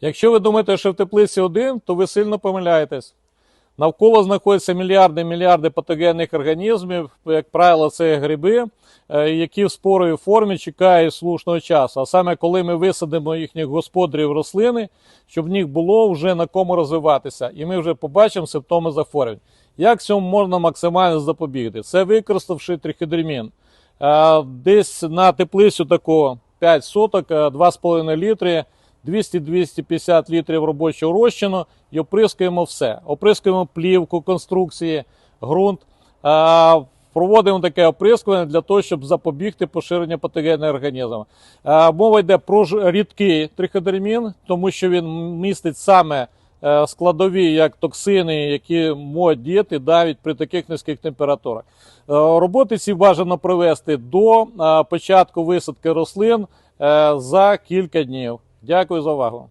Якщо ви думаєте, що в теплиці один, то ви сильно помиляєтесь. Навколо знаходяться мільярди мільярди патогенних організмів, як правило, це гриби, е, які в споровій формі чекають слушного часу. А саме коли ми висадимо їхніх господарів рослини, щоб в них було вже на кому розвиватися, і ми вже побачимо симптоми захворювань. Як цьому можна максимально запобігти? Це використавши трихідермін. Е, Десь на теплицю такого 5 соток, е, 2,5 літри, 200-250 літрів робочого розчину і оприскуємо все. Оприскуємо плівку, конструкції, ґрунт. Проводимо таке оприскування для того, щоб запобігти поширенню патогенних організмів. Е, Мова йде про рідкий триходермін, тому що він містить саме е, складові, як токсини, які можуть діяти навіть при таких низьких температурах. Е, Роботи ці бажано провести до е, початку висадки рослин за кілька днів. Дякую за увагу.